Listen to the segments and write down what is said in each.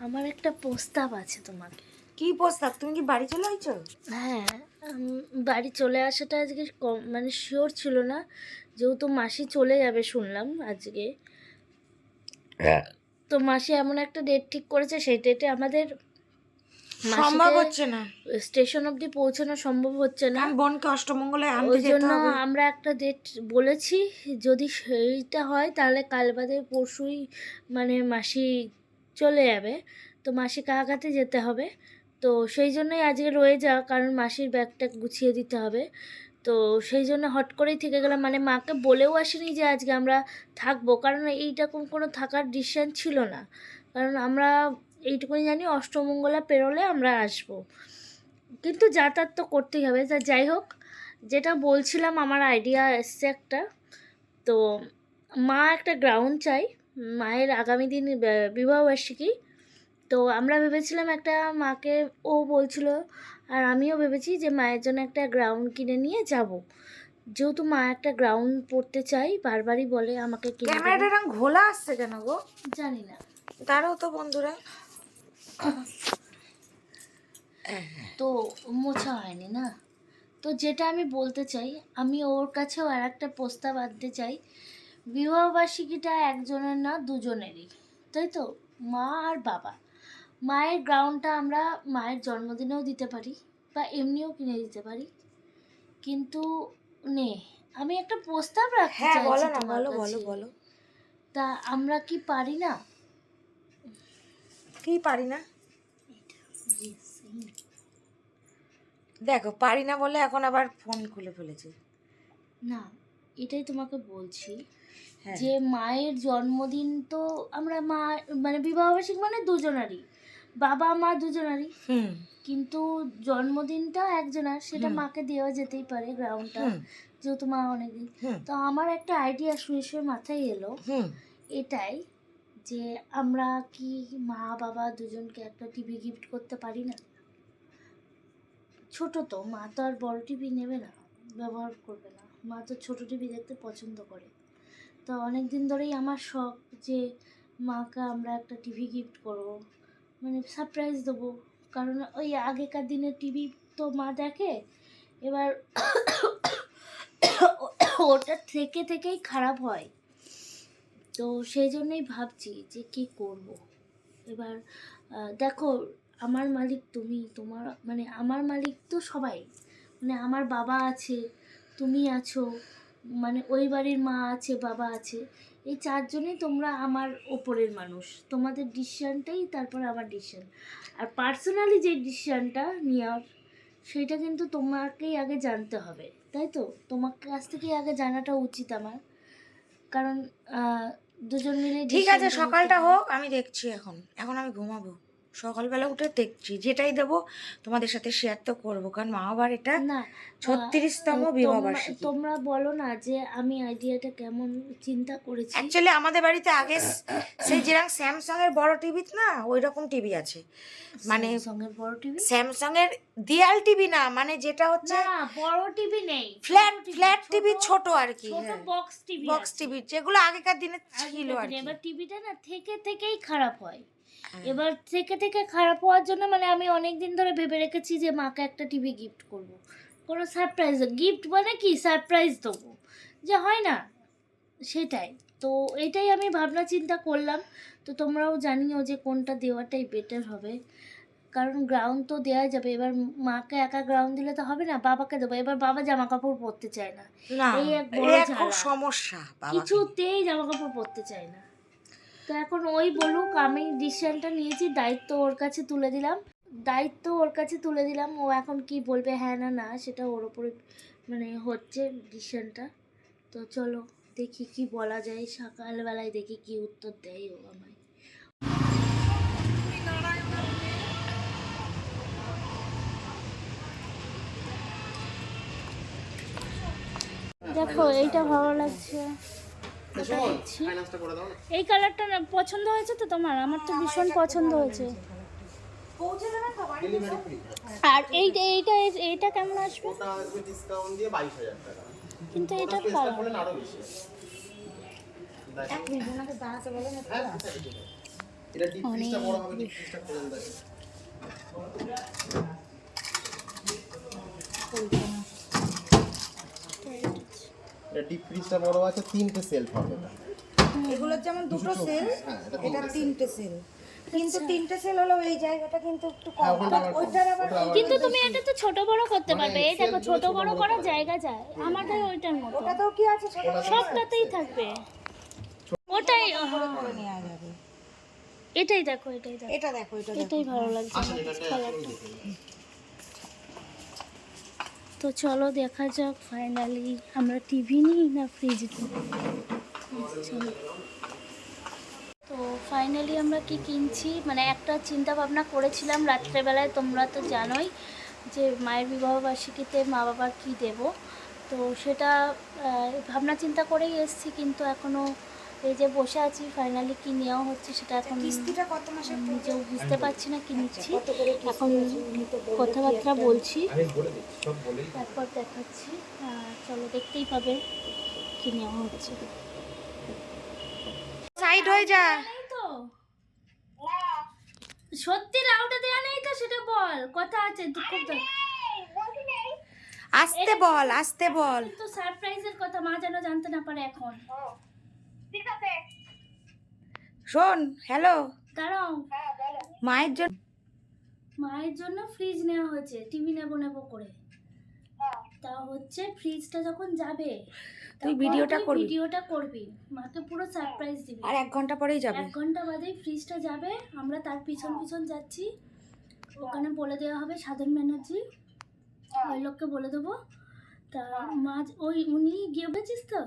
আমার একটা প্রস্তাব আছে তোমাকে। কি প্রস্তাব? তুমি কি বাড়ি চলে আইছো? হ্যাঁ বাড়ি চলে আসাটা আজকে কম মানে শিওর ছিল না। যেহেতু মাসি চলে যাবে শুনলাম আজকে। তো মাসি এমন একটা ডেট ঠিক করেছে সেই ডেটে আমাদের সম্ভব হচ্ছে না। স্টেশন অবধি পৌঁছানো সম্ভব হচ্ছে না। আমি বোনকে অষ্টমঙ্গলে আনতে ওই যেতে জন্য আমরা একটা ডেট বলেছি যদি সেইটা হয় তাহলে কাল বাদে পরশুই মানে মাসি চলে যাবে। তো মাসি কাকাতে যেতে হবে। তো সেই জন্যই আজকে রয়ে যাওয়া কারণ মাসির ব্যাগটা গুছিয়ে দিতে হবে। তো সেই জন্য হট করেই থেকে গেলাম। মানে মাকে বলেও আসিনি যে আজকে আমরা থাকব। কারণ এইরকম কোনো থাকার ডিসিশান ছিল না। কারণ আমরা এইটুকুনি জানি, অষ্টমঙ্গলা পেরোলে আমরা আসব। কিন্তু যাতায়াত তো করতেই হবে। তা যাই হোক, যেটা বলছিলাম, আমার আইডিয়া এসছে একটা। তো মা একটা গ্রাউন্ড চাই। মায়ের আগামী দিন বিবাহবার্ষিকী তো আমরা ভেবেছিলাম একটা মাকে ও বলছিল আর আমিও ভেবেছি যে মায়ের জন্য একটা গ্রাউন্ড কিনে নিয়ে যাব। যেহেতু মা একটা গ্রাউন্ড পড়তে চাই বারবারই বলে আমাকে ক্যামেরাটা ঘোলা আসছে কেন গো? জানি না। তারও তো বন্ধুরা। তো মোছা হয়নি না? তো যেটা আমি বলতে চাই আমি ওর কাছেও আর একটা প্রস্তাব আনতে চাই বিবাহবার্ষিকীটা একজনের না দুজনেরই তাই তো? মা আর বাবা। মায়ের গ্রাউন্ডটা আমরা মায়ের জন্মদিনেও দিতে পারি বা এমনিও কিনে দিতে পারি। কিন্তু নে আমি একটা প্রস্তাব রাখতে হ্যাঁ চাইছি বলো না তোমার বলো বলো তা আমরা কি পারি না? কি পারি না? দেখো পারি না বলে এখন আবার ফোন খুলে ফেলেছি। না এটাই তোমাকে বলছি। যে মায়ের জন্মদিন তো আমরা মা মানে বিবাহবার্ষিক মানে দুজনারই। বাবা মা দুজনারই। কিন্তু জন্মদিনটা একজনের সেটা। মাকে দেওয়া যেতেই পারে গ্রাউন্ডটা যেহেতু মা অনেকদিন। তো আমার একটা আইডিয়া শুয়ে শুয়ে মাথায় এলো। এটাই যে আমরা কি মা বাবা দুজনকে একটা টিভি গিফট করতে পারি না? ছোট তো মা তো আর বড় টিভি নেবে না ব্যবহার করবে না। মা তো ছোট টিভি দেখতে পছন্দ করে। তো অনেক দিন ধরেই আমার শখ যে, মাকে আমরা একটা টিভি গিফট করব। মানে সারপ্রাইজ দেবো। কারণ ওই আগেকার দিনের টিভি তো মা দেখে, এবার ওটা থেকে থেকেই খারাপ হয়। তো সেই জন্যই ভাবছি যে কি করব? এবার দেখো, আমার মালিক তুমি, তোমার মানে আমার মালিক তো সবাই। মানে আমার বাবা আছে, তুমি আছো মানে ওই বাড়ির মা আছে বাবা আছে এই চারজনেই তোমরা আমার ওপরের মানুষ। তোমাদের ডিসিশানটাই তারপর আমার ডিসিশন আর পার্সোনালি যে ডিসিশানটা নেওয়ার সেটা কিন্তু তোমাকেই আগে জানতে হবে তাই তো? তোমার কাছ থেকেই আগে জানাটা উচিত আমার। কারণ দুজন মিলে ঠিক আছে সকালটা হোক আমি দেখছি এখন। এখন আমি ঘুমাবো। সকালবেলা উঠে দেখছি যেটাই দেবো তোমাদের সাথে শেয়ার তো করব কারণ মা আবার এটা না ছত্রিশতম আহ, বিবাহ তোমরা- বলো না যে আমি আইডিয়াটা কেমন চিন্তা করেছি। অ্যাকচুয়ালি আমাদের বাড়িতে আগে সেই যেরকম স্যামসাং এর বড় টিভি না ওই রকম টিভি আছে। মানে বড় টিভি? স্যামসাং এর দেয়াল টিভি না মানে যেটা হচ্ছে না বড় টিভি নেই ফ্ল্যাট ফ্ল্যাট টিভি ছোট আর কি ছোট বক্স টিভি বক্স টিভি যেগুলো আগেকার দিনে ছিল আর কি। এবার টিভিটা না থেকে থেকেই খারাপ হয় হ্যাঁ। এবার থেকে থেকে খারাপ হওয়ার জন্য মানে আমি অনেক দিন ধরে ভেবে রেখেছি যে মাকে একটা টিভি গিফট করব। কোনো সারপ্রাইজ গিফট মানে কি? সারপ্রাইজ দেবো। যে হয় না সেটাই। তো এটাই আমি ভাবনা চিন্তা করলাম। তো তোমরাও জানিও যে কোনটা দেওয়াটাই বেটার হবে। কারণ গ্রাউন্ড তো দেওয়া যাবে। এবার মাকে একা গ্রাউন্ড দিলে তো হবে না বাবাকে দেবো। এবার বাবা জামা কাপড় পরতে চায় না। এই এক বড়। সমস্যা কিছুতেই জামা কাপড় পরতে চায় না। তো এখন ওই বলুক, আমি ডিসিশনটা নিয়েছি, দায়িত্ব ওর কাছে তুলে দিলাম। দায়িত্ব ওর কাছে তুলে দিলাম, ও এখন কি বলবে হ্যাঁ না না, সেটা ওর ওপরে মানে হচ্ছে ডিসিশনটা তো চলো, দেখি কি বলা যায়, সকালবেলায় দেখি কি উত্তর দেয় ও আমায়। দেখো, এইটা ভালো লাগছে। এই কালারটা না পছন্দ হয়েছে তো তোমার? আমার তো ভীষণ পছন্দ হয়েছে? আর এইটা এইটা এইটা কেমন আসবে? কিন্তু এটা কালার করলেন আরও বেশি এক মিনিট ওনাকে দাঁড়াতে বলেন একটু। হ্যাঁ ঠিক আছে, ঠিক আছে। এটা ডিপ ফ্রিজটা বড় আছে তিনটে সেলফ হবে এটা। এগুলোর যেমন দুটো সেল হ্যাঁ এটা তিনটে সেল কিন্তু তিনটে সেল হলো এই জায়গাটা কিন্তু একটু হ্যাঁ, কম কম। ওইটার আবার কিন্তু তুমি এটা তো ছোট বড় করতে মানে পারবে। এই দেখো ছোট বড় করার জায়গা যায়। আমাদের ওইটার মতো। ওটাতেও কি আছে? ছোট সবটাতেই থাকবে। ওটাই হ্যাঁ, করে নেওয়া যাবে। এটাই দেখো এটাই দেখো। এটা দেখো এটা দেখো। এটাই ভালো লাগছে আসলে আমার এটা কালারটা দেখে নিই। তো চলো দেখা যাক ফাইনালি আমরা টিভি নিই না ফ্রিজ নিই? তো ফাইনালি আমরা কি কিনছি? মানে একটা চিন্তা ভাবনা করেছিলাম রাত্রেবেলায়, তোমরা তো জানোই যে মায়ের বিবাহবার্ষিকীতে মা বাবার কী দেব। তো সেটা ভাবনা চিন্তা করেই এসেছি, কিন্তু এখনও এই যে বসে আছি ফাইনালি কি নেওয়া হচ্ছে সেটা এখন কিস্তিটা কত মাসে নিজেও বুঝতে পারছি না কি নিচ্ছি। এখন কথাবার্তা বলছি। তারপর দেখাচ্ছি। চলো দেখতেই পাবে কি নেওয়া হচ্ছে। সাইড হয়ে যা। সত্যি লাউটা দেওয়া নেই তো সেটা বল। কথা আছে দুঃখ আসতে বল আসতে বল। তো সারপ্রাইজের কথা মা যেন জানতে না পারে এখন। শোন হ্যালো দাঁড়াও। মায়ের জন্য মায়ের জন্য ফ্রিজ নেওয়া হয়েছে টিভি নেব নেব করে। তা হচ্ছে ফ্রিজটা যখন যাবে তুই ভিডিওটা করবি। ভিডিওটা করবি। মাকে পুরো সারপ্রাইজ দিবি। আর এক ঘণ্টা পরেই যাবে। এক ঘণ্টা বাদেই ফ্রিজটা যাবে। আমরা তার পিছন পিছন যাচ্ছি। ওখানে বলে দেওয়া হবে সাধন ব্যানার্জি। ওই লোককে বলে দেবো। তা মাঝ ওই উনি গিয়ে বলছিস তো?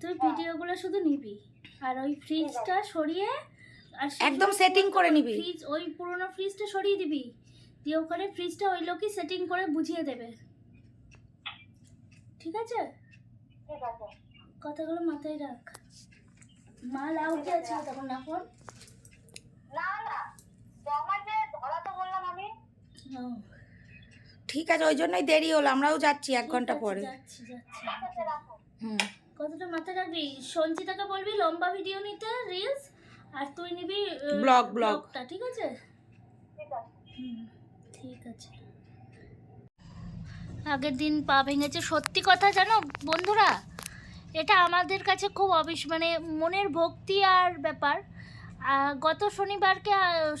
তুই ভিডিওগুলো শুধু নিবি। আর ওই ফ্রিজটা সরিয়ে আর একদম সেটিং করে নিবি। ফ্রিজ ওই পুরোনো ফ্রিজটা সরিয়ে দিবি। দিয়ে ওখানে ফ্রিজটা ওই লোকই সেটিং করে বুঝিয়ে দেবে। ঠিক আছে? কথাগুলো মাথায় রাখ। মা লাউ কি আছে তখন না ফোন? ও, ঠিক আছে ওই জন্যই দেরি হলো। আমরাও যাচ্ছি এক ঘণ্টা পরে। হুম। কতটা মাথায় রাখবি? সঞ্চিতাকে বলবি লম্বা ভিডিও নিতে রিলস আর তুই নিবি Blog, blog। ঠিক আছে? হুম, ঠিক আছে। আগের দিন পা ভেঙেছে। সত্যি কথা জানো বন্ধুরা এটা আমাদের কাছে খুব অবিস মানে মনের ভক্তি আর ব্যাপার। গত শনিবারকে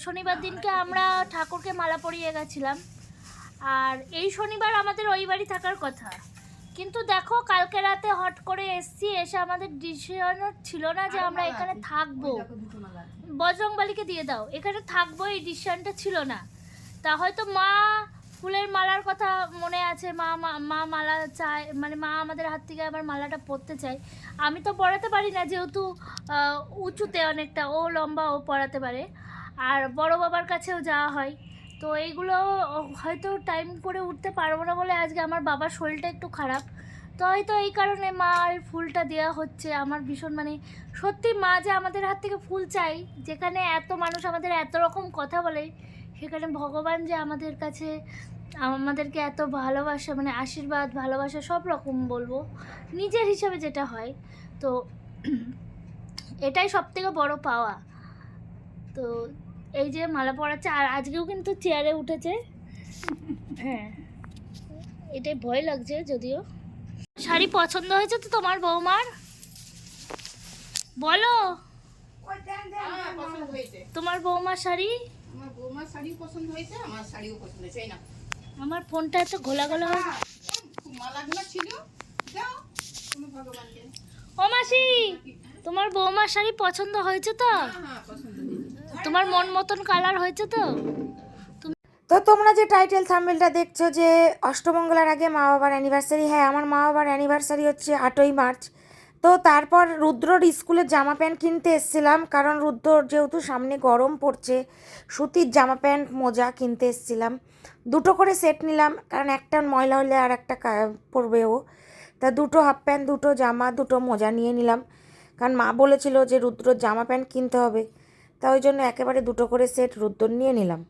শনিবার দিনকে আমরা ঠাকুরকে মালা পরিয়ে গেছিলাম। আর এই শনিবার আমাদের ওই বাড়ি থাকার কথা। কিন্তু দেখো কালকে রাতে হট করে এসছি এসে আমাদের ডিসিশন ছিল না যে আমরা এখানে থাকব। বজরংবালিকে দিয়ে দাও এখানে থাকব এই ডিসিশনটা ছিল না। তা হয়তো মা ফুলের মালার কথা মনে আছে মা মা- মা মালা চায় মানে মা আমাদের হাত থেকে আবার মালাটা পরতে চায়। আমি তো পরাতে পারি না যেহেতু উঁচুতে অনেকটা ও লম্বা ও পরাতে পারে। আর বড় বাবার কাছেও যাওয়া হয়। তো এইগুলো হয়তো টাইম করে উঠতে পারব না বলে আজকে আমার বাবার শরীরটা একটু খারাপ। তো হয়তো এই কারণে মা আর ফুলটা দেওয়া হচ্ছে। আমার ভীষণ মানে সত্যি মা যে আমাদের হাত থেকে ফুল চাই, যেখানে এত মানুষ আমাদের এত রকম কথা বলে, সেখানে ভগবান যে আমাদের কাছে, আমাদেরকে এত ভালোবাসা মানে আশীর্বাদ, ভালোবাসা সব রকম বলব, নিজের হিসাবে যেটা হয়। তো এটাই সব থেকে বড় পাওয়া। তো এই যে মালা পরাচ্ছে আর আজকেও কিন্তু চেয়ারে উঠেছে। হ্যাঁ। এটাই ভয় লাগছে যদিও। শাড়ি পছন্দ হয়েছে তো তোমার বৌমার? বলো। হ্যাঁ, পছন্দ হয়েছে তোমার বৌমার শাড়ি? আমার বৌমার শাড়ি পছন্দ হয়েছে আমার শাড়িও পছন্দ হয়েছে না আমার ফোনটা এত ঘোলা ঘোলা হয়ে মালাগুলো ছিল। দাও তুমি ভগবানকে ও মাসি তোমার বৌমার শাড়ি পছন্দ হয়েছে তো? হ্যাঁ হ্যাঁ পছন্দ তোমার মন মতন কালার হয়েছে তো? তো তোমরা যে টাইটেল থাম্বেলটা দেখছ যে অষ্টমঙ্গলার আগে মা বাবার অ্যানিভার্সারি হ্যাঁ আমার মা বাবার অ্যানিভার্সারি হচ্ছে আটই মার্চ। তো তারপর রুদ্রর স্কুলের জামা প্যান্ট কিনতে এসেছিলাম, কারণ রুদ্রর যেহেতু সামনে গরম পড়ছে, সুতির জামা প্যান্ট, মোজা কিনতে এসেছিলাম। দুটো করে সেট নিলাম, কারণ একটা ময়লা হলে আর একটা পরবে ও। তা দুটো হাফ প্যান্ট, দুটো জামা, দুটো মোজা নিয়ে নিলাম। কারণ মা বলেছিল যে রুদ্রর জামা প্যান্ট কিনতে হবে। তা ওই জন্য একেবারে দুটো করে সেট রুদ্রর নিয়ে নিলাম।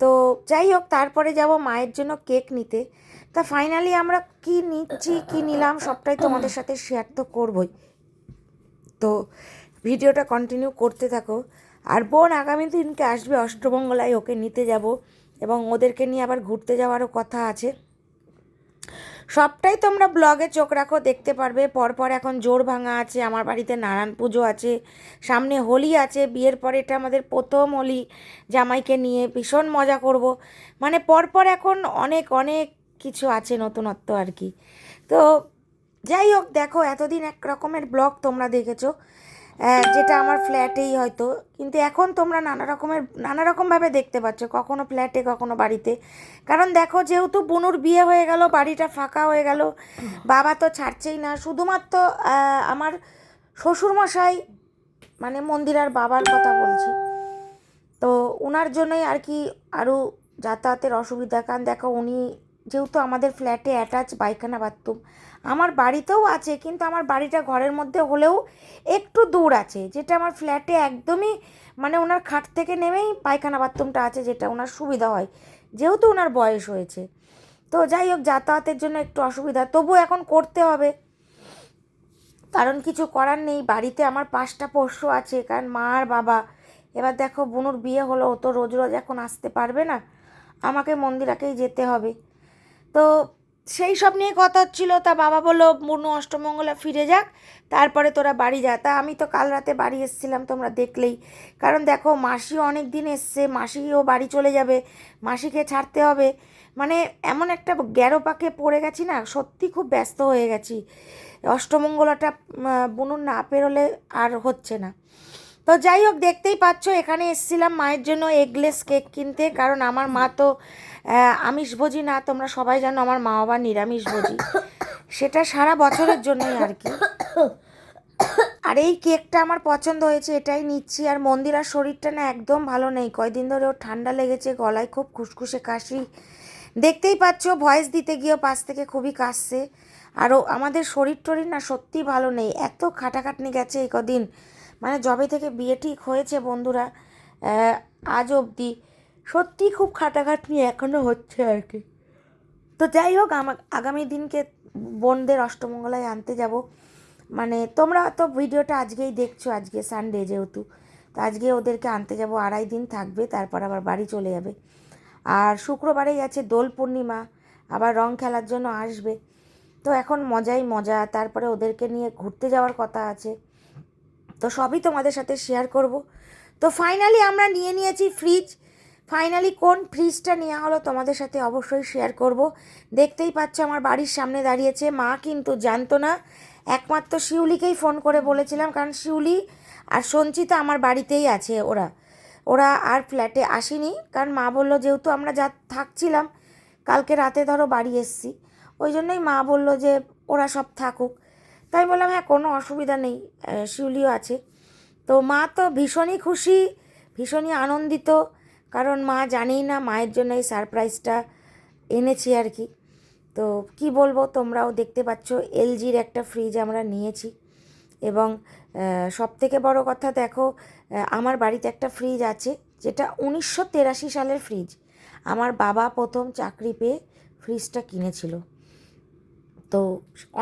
তো যাই হোক, তারপরে যাব মায়ের জন্য কেক নিতে। তা ফাইনালি আমরা কি নিচ্ছি, কি নিলাম, সবটাই তোমাদের সাথে শেয়ার তো করবই। তো ভিডিওটা কন্টিনিউ করতে থাকো। আর বোন আগামী দিনকে আসবে অষ্টমঙ্গলায়, ওকে নিতে যাব এবং ওদেরকে নিয়ে আবার ঘুরতে যাওয়ারও কথা আছে। সবটাই তোমরা ব্লগে চোখ রাখো, দেখতে পারবে। পরপর এখন জোর ভাঙা আছে, আমার বাড়িতে নারায়ণ পুজো আছে, সামনে হোলি আছে, বিয়ের পর এটা আমাদের প্রথম হোলি, জামাইকে নিয়ে ভীষণ মজা করব। মানে পরপর এখন অনেক অনেক কিছু আছে নতুনত্ব আর কি। তো যাই হোক, দেখো এতদিন এক রকমের ব্লগ তোমরা দেখেছ। যেটা আমার ফ্ল্যাটেই হয়তো। কিন্তু এখন তোমরা নানা রকমের, নানা রকমভাবে দেখতে পাচ্ছ, কখনো ফ্ল্যাটে, কখনো বাড়িতে। কারণ দেখো, যেহেতু বুনুর বিয়ে হয়ে গেল, বাড়িটা ফাঁকা হয়ে গেল, বাবা তো ছাড়ছেই না। শুধুমাত্র আমার শ্বশুরমশাই মানে মন্দিরার বাবার কথা বলছি। তো ওনার জন্যই আর কি আরও যাতায়াতের অসুবিধা। কারণ দেখো, উনি যেহেতু আমাদের ফ্ল্যাটে অ্যাটাচ পায়খানা বাথরুম আমার বাড়িতেও আছে, কিন্তু আমার বাড়িটা ঘরের মধ্যে হলেও একটু দূর আছে, যেটা আমার ফ্ল্যাটে একদমই মানে ওনার খাট থেকে নেমেই পায়খানা বাথরুমটা আছে, যেটা ওনার সুবিধা হয়, যেহেতু ওনার বয়স হয়েছে। তো যাই হোক, যাতায়াতের জন্য একটু অসুবিধা, তবু এখন করতে হবে। কারণ কিছু করার নেই, বাড়িতে আমার পাঁচটা পোষ্য আছে, কারণ মা আর বাবা। এবার দেখো, বুনুর বিয়ে হলো, ও তো রোজ রোজ এখন আসতে পারবে না, আমাকে মন্দিরাকেই যেতে হবে। তো সেই সব নিয়ে কথা হচ্ছিল। তা বাবা বলল বুনু অষ্টমঙ্গলা ফিরে যাক, তারপরে তোরা বাড়ি যা। তা আমি তো কাল রাতে বাড়ি এসেছিলাম তোমরা দেখলেই। কারণ দেখো, মাসি অনেক দিন এসছে, মাসিও বাড়ি চলে যাবে, মাসিকে ছাড়তে হবে। মানে এমন একটা গ্যারো পাকে পড়ে গেছি না, সত্যি খুব ব্যস্ত হয়ে গেছি। অষ্টমঙ্গলাটা বুনুর না পেরোলে আর হচ্ছে না। তো যাই হোক, দেখতেই পাচ্ছ, এখানে এসেছিলাম মায়ের জন্য এগলেস কেক কিনতে। কারণ আমার মা তো আমিষভোজী না, তোমরা সবাই জানো আমার মা বাবা নিরামিষভোজী সেটা সারা বছরের জন্যই আর কি। আর এই কেকটা আমার পছন্দ হয়েছে, এটাই নিচ্ছি। আর মন্দিরার শরীরটা না একদম ভালো নেই। কয়দিন ধরে ওর ঠান্ডা লেগেছে, গলায় খুব খুসখুসে কাশি। দেখতেই পাচ্ছ, ভয়েস দিতে গিয়েও পাশ থেকে খুবই কাশছে। আরও আমাদের শরীর টরীর না সত্যি ভালো নেই। এত খাটাখাটনি গেছে এই কদিন। মানে জবে থেকে বিয়ে ঠিক হয়েছে বন্ধুরা আজ অবধি। সত্যি খুব খাটাখাটনি এখনও হচ্ছে আর কি। তো যাই হোক আমার আগামী দিনকে বোনদের অষ্টমঙ্গলায় আনতে যাব। মানে তোমরা তো ভিডিওটা আজকেই দেখছ, আজকে সানডে যেহেতু। তো আজকে ওদেরকে আনতে যাব, আড়াই দিন থাকবে, তারপর আবার বাড়ি চলে যাবে। আর শুক্রবারেই আছে দোল পূর্ণিমা, আবার রং খেলার জন্য আসবে। তো এখন মজাই মজা, তারপরে ওদেরকে নিয়ে ঘুরতে যাওয়ার কথা আছে। তো সবই তোমাদের সাথে শেয়ার করব। তো ফাইনালি আমরা নিয়ে নিয়েছি ফ্রিজ ফাইনালি কোন ফ্রিজটা নেওয়া হলো তোমাদের সাথে অবশ্যই শেয়ার করব। দেখতেই পাচ্ছ আমার বাড়ির সামনে দাঁড়িয়েছে। মা কিন্তু জানতো না। একমাত্র শিউলিকেই ফোন করে বলেছিলাম, কারণ শিউলি আর সঞ্চিতা আমার বাড়িতেই আছে ওরা। ওরা আর ফ্ল্যাটে আসেনি, কারণ মা বলল, যেহেতু আমরা যা থাকছিলাম, কালকে রাতে ধরো বাড়ি এসছি। ওই জন্যই মা বলল যে, ওরা সব থাকুক। তাই বললাম হ্যাঁ কোনো অসুবিধা নেই শিউলিও আছে। তো মা তো ভীষণই খুশি, ভীষণই আনন্দিত। কারণ মা জানেই না মায়ের জন্য এই সারপ্রাইজটা এনেছি আর কি। তো কি বলব, তোমরাও দেখতে পাচ্ছ এলজির একটা ফ্রিজ আমরা নিয়েছি এবং সব থেকে বড় কথা দেখো আমার বাড়িতে একটা ফ্রিজ আছে যেটা উনিশশো তেরাশি সালের ফ্রিজ আমার বাবা প্রথম চাকরি পেয়ে ফ্রিজটা কিনেছিল। তো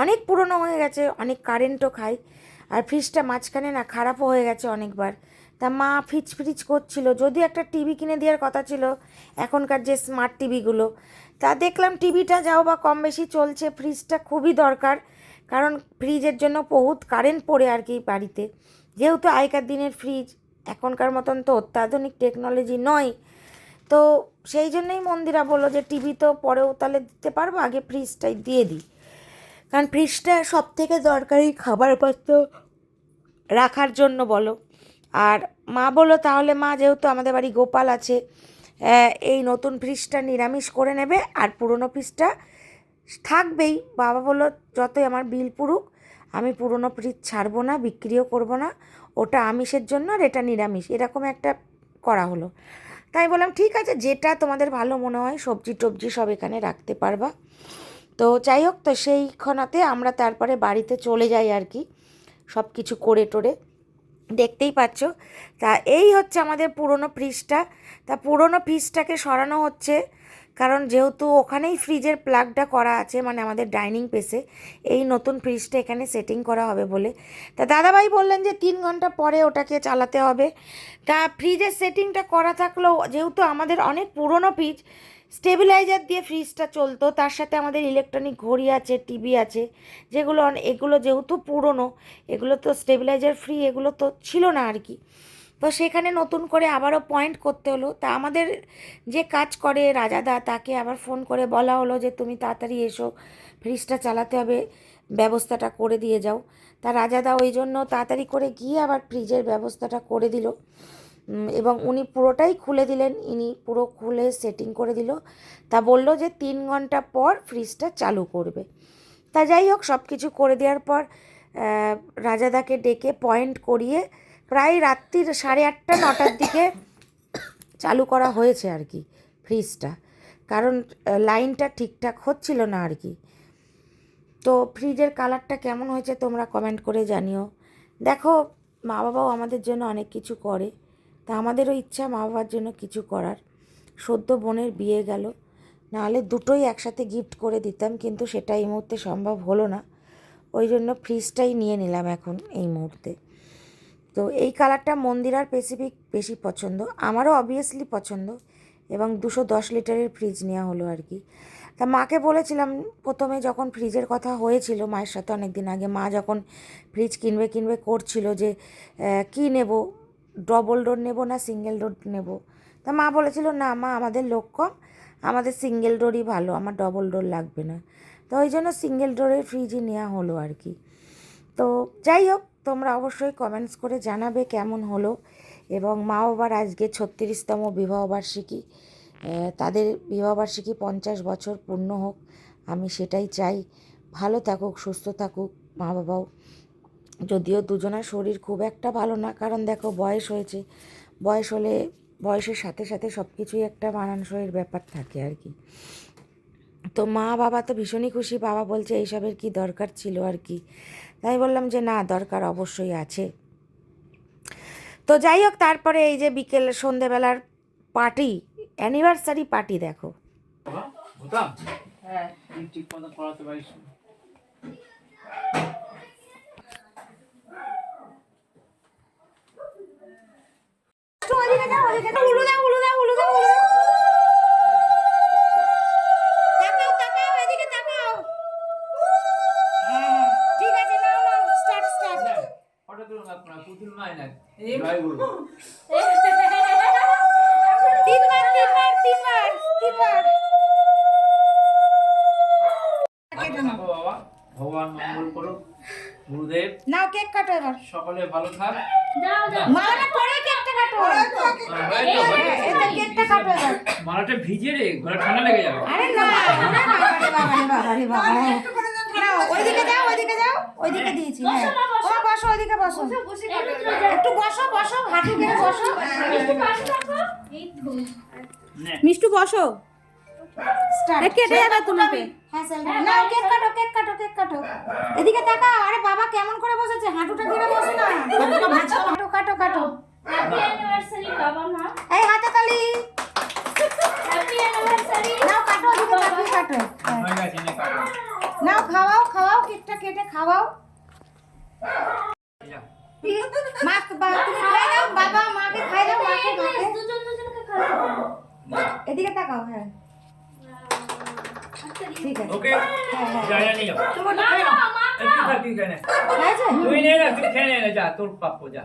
অনেক পুরনো হয়ে গেছে, অনেক কারেন্টও খায়। আর ফ্রিজটা মাঝখানে না খারাপও হয়ে গেছে অনেকবার। তা মা ফ্রিজ করছিল। যদিও একটা টিভি কিনে দেওয়ার কথা ছিল, এখনকার যে স্মার্ট টিভিগুলো, তা দেখলাম টিভিটা যাও বা কম বেশি চলছে ফ্রিজটা খুবই দরকার, কারণ ফ্রিজের জন্য বহুত কারেন্ট পড়ে আর কি বাড়িতে। যেহেতু আগেকার দিনের ফ্রিজ এখনকার মতন তো অত্যাধুনিক টেকনোলজি নয়। তো সেই জন্যই মন্দিরা বলল যে, টিভি তো পরেও তাহলে দিতে পারব, আগে ফ্রিজটাই দিয়ে দিই। কারণ ফ্রিজটা সব থেকে দরকারি খাবারপত্র রাখার জন্য বলো। আর মা বলল, তাহলে মা যেহেতু আমাদের বাড়ি গোপাল আছে এই নতুন ফ্রিজটা নিরামিষ করে নেবে আর পুরনো ফ্রিজটা থাকবেই। বাবা বলল, যতই আমার বিল পুরুক, আমি পুরনো ফ্রিজ ছাড়বো না, বিক্রিও করব না। ওটা আমিষের জন্য আর এটা নিরামিষ। এরকম একটা করা হলো। তাই বললাম, ঠিক আছে, যেটা তোমাদের ভালো মনে হয়, সবজি টবজি সব এখানে রাখতে পারবা। তো যাই হোক, তো সেইক্ষণাতে আমরা তারপরে বাড়িতে চলে যাই আর কি সব কিছু করে টোরে। দেখতেই পাচ্ছ। তা এই হচ্ছে আমাদের পুরনো ফ্রিজটা তা পুরনো ফ্রিজটাকে সরানো হচ্ছে কারণ যেহেতু ওখানেই ফ্রিজের প্লাগটা করা আছে মানে আমাদের ডাইনিং পেসে এই নতুন ফ্রিজটা এখানে সেটিং করা হবে বলে। তা দাদাভাই বললেন যে তিন ঘণ্টা পরে ওটাকে চালাতে হবে। তা ফ্রিজের সেটিংটা করা থাকলেও যেহেতু আমাদের অনেক পুরনো ফ্রিজ স্টেবিলাইজার দিয়ে ফ্রিজটা চলতো, তার সাথে আমাদের ইলেকট্রনিক ঘড়ি আছে, টিভি আছে, যেগুলো এগুলো যেহেতু পুরনো, এগুলো তো স্টেবিলাইজার ফ্রি, এগুলো তো ছিল না আর কি। তো সেখানে নতুন করে আবারও পয়েন্ট করতে হলো। তা আমাদের যে কাজ করে রাজাদা, তাকে আবার ফোন করে বলা হলো যে, তুমি তাড়াতাড়ি এসো, ফ্রিজটা চালাতে হবে, ব্যবস্থাটা করে দিয়ে যাও। তা রাজাদা ওই জন্য তাড়াতাড়ি করে গিয়ে আবার ফ্রিজের ব্যবস্থাটা করে দিল। এবং উনি পুরোটাই খুলে দিলেন। ইনি পুরো খুলে সেটিং করে দিল। তা বলল যে, তিন ঘণ্টা পর ফ্রিজটা চালু করবে। তা যাই হোক সব কিছু করে দেওয়ার পর রাজাদাকে ডেকে পয়েন্ট করিয়ে প্রায় রাত্রির সাড়ে আটটা, নটার দিকে চালু করা হয়েছে আর কি ফ্রিজটা কারণ লাইনটা ঠিকঠাক হচ্ছিল না আর কি। তো ফ্রিজের কালারটা কেমন হয়েছে তোমরা কমেন্ট করে জানিও। দেখো মা বাবাও আমাদের জন্য অনেক কিছু করে। তা আমাদেরও ইচ্ছা মা বাবার জন্য কিছু করার। সদ্য বোনের বিয়ে গেল। নাহলে দুটোই একসাথে গিফট করে দিতাম, কিন্তু সেটা এই মুহূর্তে সম্ভব হলো না। ওই জন্য ফ্রিজটাই নিয়ে নিলাম এখন এই মুহূর্তে। তো এই কালারটা মন্দিরার স্পেসিফিক বেশি পছন্দ, আমারও অবভিয়াসলি পছন্দ এবং দুশো দশ লিটারের ফ্রিজ নেওয়া হলো আর কি। তা মাকে বলেছিলাম প্রথমে যখন ফ্রিজের কথা হয়েছিল, মায়ের সাথে অনেক দিন আগে মা যখন ফ্রিজ কিনবে কিনবে করছিল যে কী নেব? ডবল ডোর নেব না সিঙ্গেল ডোর নেব। তা মা বলেছিল, না মা, আমাদের লোক কম, আমাদের সিঙ্গেল ডোরই ভালো, আমার ডবল ডোর লাগবে না। তো ওই জন্য সিঙ্গেল ডোরের ফ্রিজই নেওয়া হলো আর কি। তো যাই হোক, তোমরা অবশ্যই কমেন্টস করে জানাবে কেমন হলো। এবং মা বাবার আজকে ছত্রিশতম বিবাহবার্ষিকী তাদের বিবাহবার্ষিকী পঞ্চাশ বছর পূর্ণ হোক, আমি সেটাই চাই। ভালো থাকুক, সুস্থ থাকুক মা বাবাও। যদিও দুজনের শরীর খুব একটা ভালো না কারণ দেখো বয়স হয়েছে। বয়স হলে বয়সের সাথে সাথে সব কিছুই একটা মানানসইয়ের ব্যাপার থাকে আর কি। তো মা বাবা তো ভীষণই খুশি বাবা বলছে এইসবের কি দরকার ছিল আর কি। তাই বললাম যে না দরকার অবশ্যই আছে। তো যাই হোক তারপরে এই যে বিকেল সন্ধেবেলার পার্টি অ্যানিভার্সারি পার্টি দেখো। হ্যাঁ ঠিক মতো পড়াতে পারিস না। উলু দাও উলু দাও উলু দাও উলু দাও তাকাও তাকাও এদিকে তাকাও হ্যাঁ ঠিক আছে নাও নাও স্টার্ট স্টার্ট ফটো তুলুন আপনারা পুতুল নয় জয় গুরু তিনবার তিনবার তিনবার তিনবার বাবা ভগবান মঙ্গল করুক গুরুদেব নাও কেক কাটো এবার। সকলে ভালো থাক। দাও দাও। মালাটা মালাটা ভিজে রে ঠান্ডা লেগে যাবে আরে না বাবারে বাবারে ওইদিকে যাও ওইদিকে যাও ওইদিকে দিয়েছি হ্যাঁ ও বসো ওইদিকে বসো একটু বসো বসো হাঁটু গেড়ে বসো মিষ্টু বসো স্টার্ট কেটে যাবে তোমাকে হ্যাঁ না কেক কাটো কেক কাটো কেক কাটো এদিকে তাকাও আরে বাবা কেমন করে বসেছে হাঁটুটা গেড়ে বসে না কাটো কাটো কাটো হ্যাপি অ্যানিভার্সারি বাবা মা এই হাতে তালি হ্যাপি অ্যানিভার্সারি নাও কাটো ওদিকে তাকিয়ে কাটো। হ্যাঁ। হয়ে গেছে নে কাটো। নাও খাওয়াও খাওয়াও কেকটা কেটে খাওয়াও। মা বা তুমি খাই দাও বাবা মাকে খাই দাও মাকে মাকে। দুজন দুজনকে খাওয়া এদিকে তাকাও হ্যাঁ। ঠিক আছে। ওকে যা যা নিয়ে যাও। না না মা এই, তুই খা, তুই খেয়ে নে। তুই নে না তুই খেয়ে নে যা তোর প্রাপ্য যা।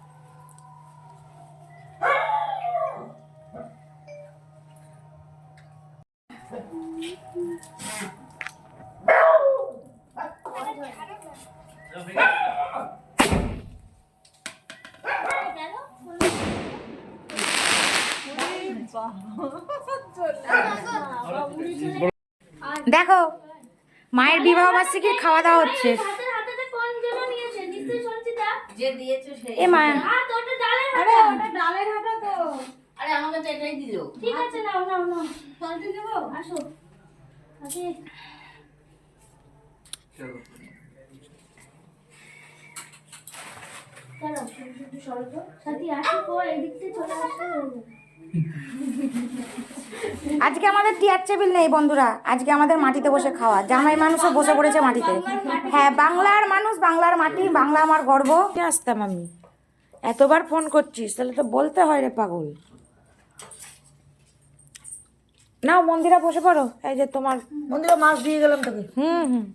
মায়ের বিবাহ বার্ষিকীর খাওয়া দাওয়া হচ্ছে। এ মা। তো ওটা ডালের আরে ওটা ডালের হাঁটা তো। আরে আমাকে তো এটাই দিল ঠিক আছে নাও নাও নাও। পাল্টে দেবো? আসো। চলো। চলো সাথী এদিক থেকে চলে আসো। আজকে আমাদের টিয়ার টেবিল নেই বন্ধুরা। আজকে আমাদের মাটিতে বসে খাওয়া। জামাই মানুষও বসে পড়েছে মাটিতে। হ্যাঁ বাংলার মানুষ বাংলার মাটি বাংলা আমার গর্ব। আসতাম আমি? এতবার ফোন করছিস তাহলে তো বলতে হয় রে পাগল। নাও মন্দিরা বসে পড়ো। এই যে তোমার মন্দিরে মাছ দিয়ে গেলাম তোকে। হুম হুম।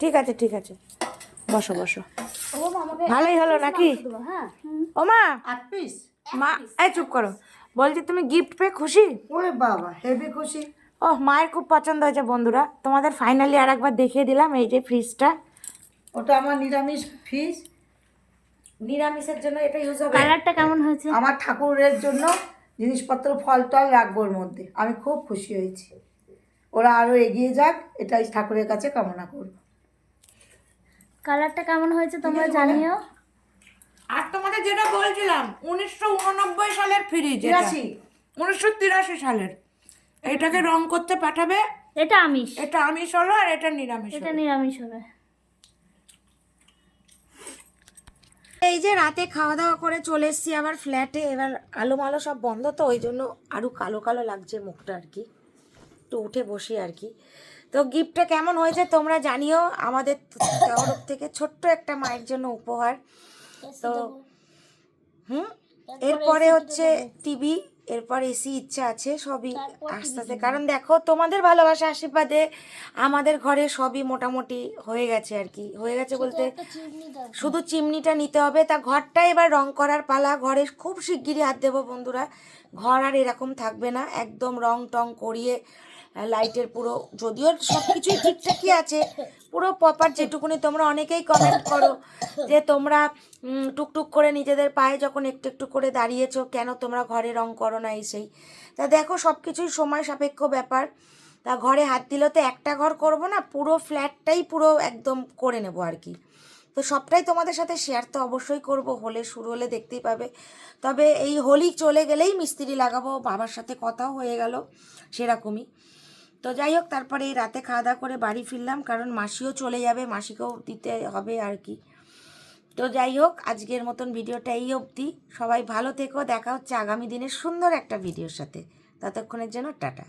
ঠিক আছে ঠিক আছে। বসো বসো। ভালোই হলো নাকি? হ্যাঁ। ও মা। মা এই চুপ করো। বলছি তুমি গিফট পেয়ে খুশি? ওরে বাবা হেভি খুশি। ও মায়ের খুব পছন্দ হয়েছে বন্ধুরা। তোমাদের ফাইনালি আর একবার দেখিয়ে দিলাম এই যে ফ্রিজটা ওটা আমার নিরামিষ ফিস নিরামিষের জন্য এটা ইউজ হবে। কালারটা কেমন হয়েছে? আমার ঠাকুরের জন্য জিনিসপত্র ফল টল রাখব ওর মধ্যে। আমি খুব খুশি হয়েছি। ওরা আরও এগিয়ে যাক এটাই ঠাকুরের কাছে কামনা করব। কালারটা কেমন হয়েছে তোমরা জানিও। আর তোমাদের যেটা বলছিলাম উনিশশো উননব্বই সালের ফ্রিজ তিরাশি। উনিশশো তিরাশি সালের। এটাকে রং করতে পাঠাবে। এটা আমিষ। এটা আমিষ হলো আর এটা নিরামিষ এটা নিরামিষ হবে। এই যে রাতে খাওয়া দাওয়া করে চলে এসেছি আবার ফ্ল্যাটে এবার আলো মালো সব বন্ধ তো ওই জন্য আরও কালো কালো লাগছে মুখটা আর কি। একটু উঠে বসি আর কি। তো গিফটটা কেমন হয়েছে তোমরা জানিও। আমাদের তরফ থেকে ছোট্ট একটা মায়ের জন্য উপহার। তো হুম? এরপরে হচ্ছে টিভি এরপর এসি ইচ্ছা আছে সবই আস্তে আস্তে। কারণ দেখো তোমাদের ভালোবাসা আশীর্বাদে আমাদের ঘরে সবই মোটামুটি হয়ে গেছে আর কি। হয়ে গেছে বলতে শুধু চিমনিটা নিতে হবে। তা ঘরটা এবার রং করার পালা ঘরে খুব শিগগিরই হাত দেবো বন্ধুরা। ঘর আর এরকম থাকবে না একদম রং টং করিয়ে লাইটের পুরো, যদিও সব কিছুই ঠিকঠাকই আছে, পুরো প্রপার যেটুকুনি তোমরা অনেকেই কমেন্ট করো যে তোমরা টুকটুক করে নিজেদের পায়ে যখন একটু একটু করে দাঁড়িয়েছো, কেন তোমরা ঘরে রং করো না এই সেই। তা দেখো সব কিছুই সময় সাপেক্ষ ব্যাপার। তা ঘরে হাত দিলে তো একটা ঘর করব না, পুরো ফ্ল্যাটটাই পুরো একদম করে নেব আর কি। তো সবটাই তোমাদের সাথে শেয়ার তো অবশ্যই করব, হলে শুরু হলে দেখতেই পাবে। তবে এই হোলি চলে গেলেই মিস্ত্রি লাগাবো, বাবার সাথে কথাও হয়ে গেল, সেরকমই। তো যাই হোক, তারপরে রাতে খাওয়া দাওয়া করে বাড়ি ফিরলাম, কারণ মাসিও চলে যাবে, মাসিকেও দিতে হবে আর কি। তো যাই হোক, আজকের মতন ভিডিওটা এই অবধি। সবাই ভালো থেকো, দেখা হচ্ছে আগামী দিনের সুন্দর একটা ভিডিওর সাথে। ততক্ষণের জন্য টাটা।